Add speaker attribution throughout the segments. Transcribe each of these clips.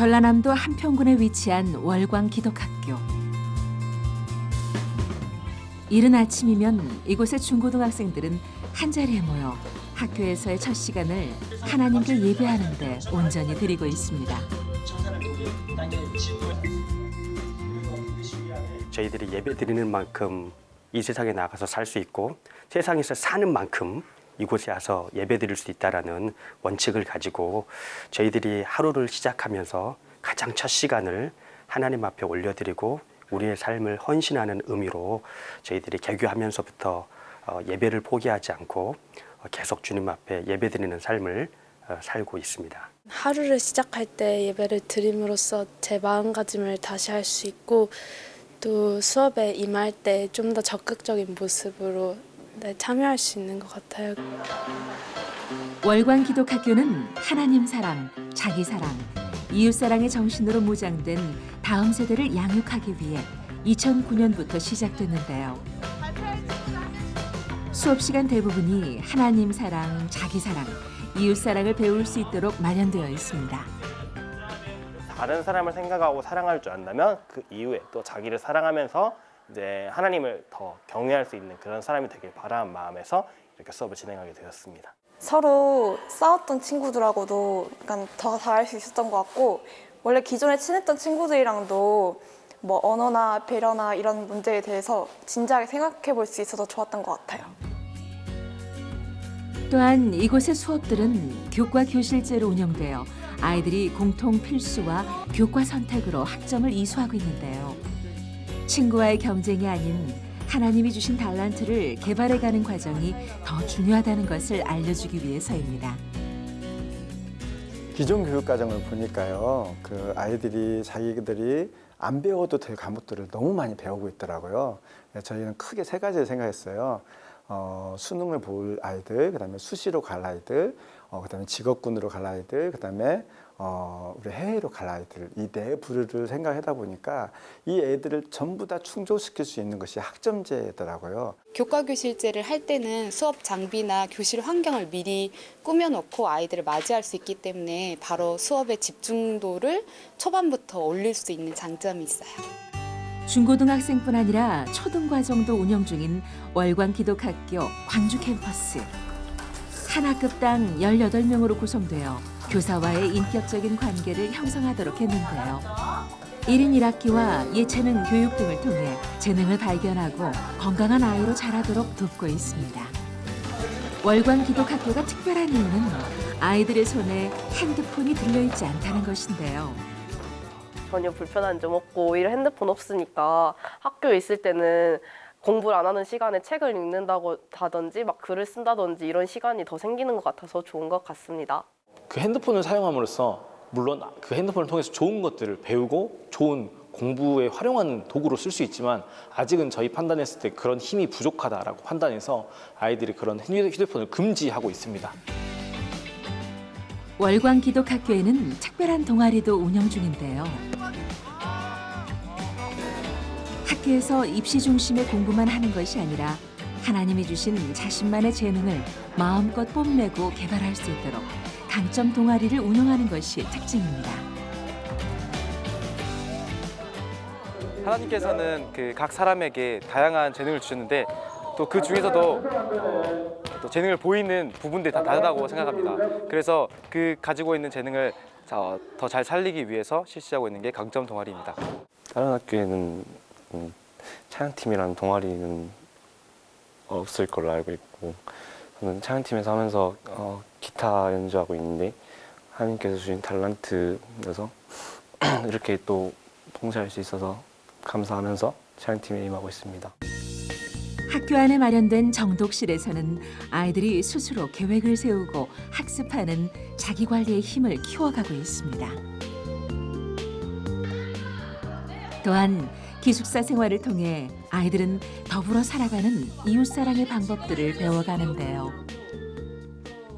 Speaker 1: 전라남도 한평군에 위치한 월광 기독학교. 이른 아침이면 이곳의 중고등학생들은 한 자리에 모여 학교에서의 첫 시간을 하나님께 예배하는 데 온전히 드리고 있습니다.
Speaker 2: 저희들이 예배 드리는 만큼 이 세상에 나가서 살 수 있고 세상에서 사는 만큼 이곳에 와서 예배 드릴 수 있다라는 원칙을 가지고 저희들이 하루를 시작하면서 가장 첫 시간을 하나님 앞에 올려드리고 우리의 삶을 헌신하는 의미로 저희들이 개교하면서부터 어, 예배를 포기하지 않고 어, 계속 주님 앞에 예배 드리는 삶을 어, 살고 있습니다.
Speaker 3: 하루를 시작할 때 예배를 드림으로써 제 마음가짐을 다시 할 수 있고 또 수업에 임할 때 좀 더 적극적인 모습으로 네, 참여할 수 있는 것 같아요.
Speaker 1: 월광 기독학교는 하나님 사랑, 자기 사랑, 이웃 사랑의 정신으로 무장된 다음 세대를 양육하기 위해 2009년부터 시작됐는데요. 수업 시간 대부분이 하나님 사랑, 자기 사랑, 이웃 사랑을 배울 수 있도록 마련되어 있습니다.
Speaker 4: 다른 사람을 생각하고 사랑할 줄 안다면 그 이후에 또 자기를 사랑하면서 이제 하나님을 더 경외할 수 있는 그런 사람이 되길 바라는 마음에서 이렇게 수업을 진행하게 되었습니다.
Speaker 5: 서로 싸웠던 친구들하고도 약간 더 잘할 수 있었던 것 같고 원래 기존에 친했던 친구들이랑도 뭐 언어나 배려나 이런 문제에 대해서 진지하게 생각해 볼 수 있어서 좋았던 것 같아요.
Speaker 1: 또한 이곳의 수업들은 교과 교실제로 운영되어 아이들이 공통 필수와 교과 선택으로 학점을 이수하고 있는데요. 친구와의 경쟁이 아닌 하나님이 주신 달란트를 개발해가는 과정이 더 중요하다는 것을 알려주기 위해서입니다.
Speaker 6: 기존 교육 과정을 보니까요, 그 아이들이 자기들이 안 배워도 될 과목들을 너무 많이 배우고 있더라고요. 저희는 크게 세 가지를 생각했어요. 어, 수능을 볼 아이들, 그 다음에 수시로 갈 아이들, 어, 그 다음에 직업군으로 갈 아이들, 그 다음에 어, 우리 해외로 갈 아이들 이 네 부류를 생각하다 보니까 이 애들을 전부 다 충족시킬 수 있는 것이 학점제더라고요.
Speaker 7: 교과 교실제를 할 때는 수업 장비나 교실 환경을 미리 꾸며놓고 아이들을 맞이할 수 있기 때문에 바로 수업의 집중도를 초반부터 올릴 수 있는 장점이 있어요.
Speaker 1: 중고등학생뿐 아니라 초등 과정도 운영 중인 월광 기독학교 광주 캠퍼스. 한 학급당 18명으로 구성되어 교사와의 인격적인 관계를 형성하도록 했는데요. 1인 1학기와 예체능 교육 등을 통해 재능을 발견하고 건강한 아이로 자라도록 돕고 있습니다. 월광 기독학교가 특별한 이유는 아이들의 손에 핸드폰이 들려있지 않다는 것인데요.
Speaker 8: 전혀 불편한 점 없고 오히려 핸드폰 없으니까 학교에 있을 때는 공부를 안 하는 시간에 책을 읽는다고 하든지 막 글을 쓴다든지 이런 시간이 더 생기는 것 같아서 좋은 것 같습니다.
Speaker 9: 그 핸드폰을 사용함으로써 물론 그 핸드폰을 통해서 좋은 것들을 배우고 좋은 공부에 활용하는 도구로 쓸 수 있지만 아직은 저희 판단했을 때 그런 힘이 부족하다라고 판단해서 아이들이 그런 휴대- 휴대폰을 금지하고 있습니다.
Speaker 1: 월광 기독학교에는 특별한 동아리도 운영 중인데요. 학교에서 입시 중심의 공부만 하는 것이 아니라 하나님이 주신 자신만의 재능을 마음껏 뽐내고 개발할 수 있도록 강점 동아리를 운영하는 것이 특징입니다.
Speaker 10: 하나님께서는 그 각 사람에게 다양한 재능을 주셨는데 또 그 중에서도 또 재능을 보이는 부분들이 다 다르다고 생각합니다. 그래서 그 가지고 있는 재능을 더 잘 살리기 위해서 실시하고 있는 게 강점 동아리입니다.
Speaker 11: 다른 학교에는 음, 찬양팀이라는 동아리는 없을 걸로 알고 있고 저는 찬양팀에서 하면서 어, 기타 연주하고 있는데 하나님께서 주신 달란트여서 이렇게 또 봉사할 수 있어서 감사하면서 찬양팀에 임하고 있습니다.
Speaker 1: 학교 안에 마련된 정독실에서는 아이들이 스스로 계획을 세우고 학습하는 자기 관리의 힘을 키워가고 있습니다. 또한 기숙사 생활을 통해 아이들은 더불어 살아가는 이웃 사랑의 방법들을 배워가는데요.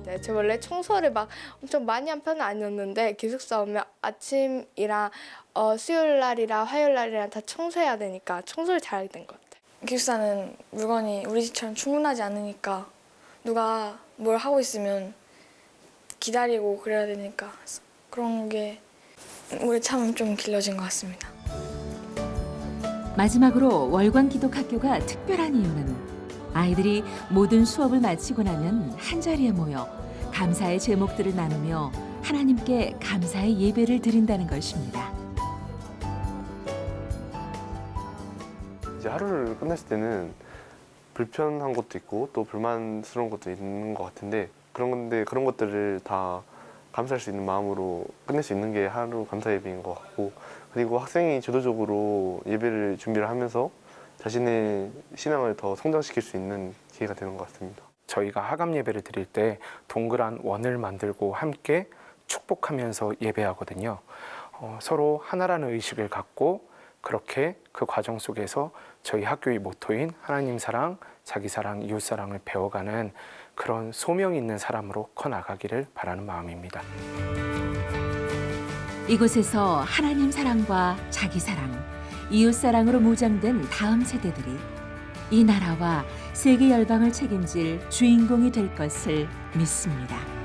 Speaker 3: 네, 저 원래 청소를 막 엄청 많이 한 편은 아니었는데 기숙사 오면 아침이랑 어, 수요일 날이랑 화요일 날이랑 다 청소해야 되니까 청소를 잘하게 된 것 같아요.
Speaker 5: 기숙사는 물건이 우리 집처럼 충분하지 않으니까 누가 뭘 하고 있으면 기다리고 그래야 되니까 그런 게 우리 참좀 길러진 것 같습니다.
Speaker 1: 마지막으로 월광 기독학교가 특별한 이유는 아이들이 모든 수업을 마치고 나면 한 자리에 모여 감사의 제목들을 나누며 하나님께 감사의 예배를 드린다는 것입니다.
Speaker 12: 이제 하루를 끝냈을 때는 불편한 것도 있고 또 불만스러운 것도 있는 것 같은데 그런 건데 그런 것들을 다 감사할 수 있는 마음으로 끝낼 수 있는 게 하루 감사 예배인 것 같고 그리고 학생이 주도적으로 예배를 준비를 하면서 자신의 신앙을 더 성장시킬 수 있는 기회가 되는 것 같습니다.
Speaker 13: 저희가 하감 예배를 드릴 때 동그란 원을 만들고 함께 축복하면서 예배하거든요. 어, 서로 하나라는 의식을 갖고 그렇게 그 과정 속에서 저희 학교의 모토인 하나님 사랑, 자기 사랑, 이웃 사랑을 배워가는 그런 소명 있는 사람으로 커 나가기를 바라는 마음입니다.
Speaker 1: 이곳에서 하나님 사랑과 자기 사랑, 이웃 사랑으로 무장된 다음 세대들이 이 나라와 세계 열방을 책임질 주인공이 될 것을 믿습니다.